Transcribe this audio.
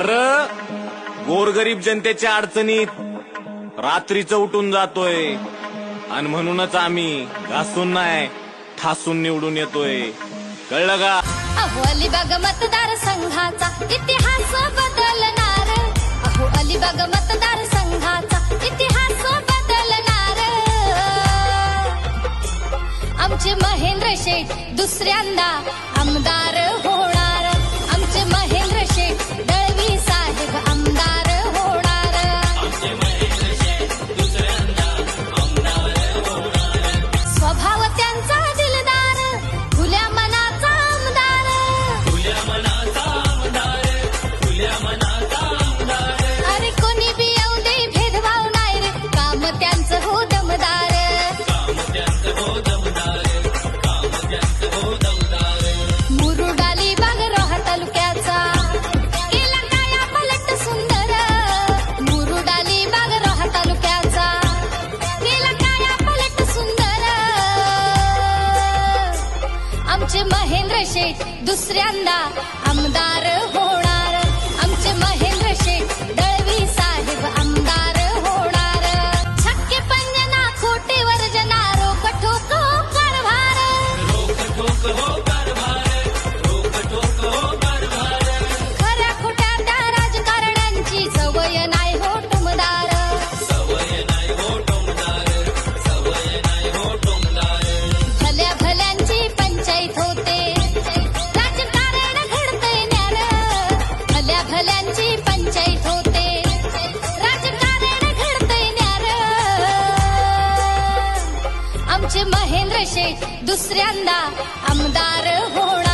अरे गोरगरीब जनतेच्या अडचणीत रात्रीच उठून जातोय. आणि म्हणूनच आम्ही घासून नाही ठासून निवडून येतोय. कळलं का? अहो अलिबाग मतदार संघाचा इतिहास बदलणार. अहो अलिबाग मतदार संघाचा इतिहास बदलणार. आमचे महेंद्र शेठ दुसऱ्यांदा आमदार महेंद्र शेठ दुसऱ्यांदा आमदार हो महेंद्र शेठ दुसऱ्यांदा आमदार होणार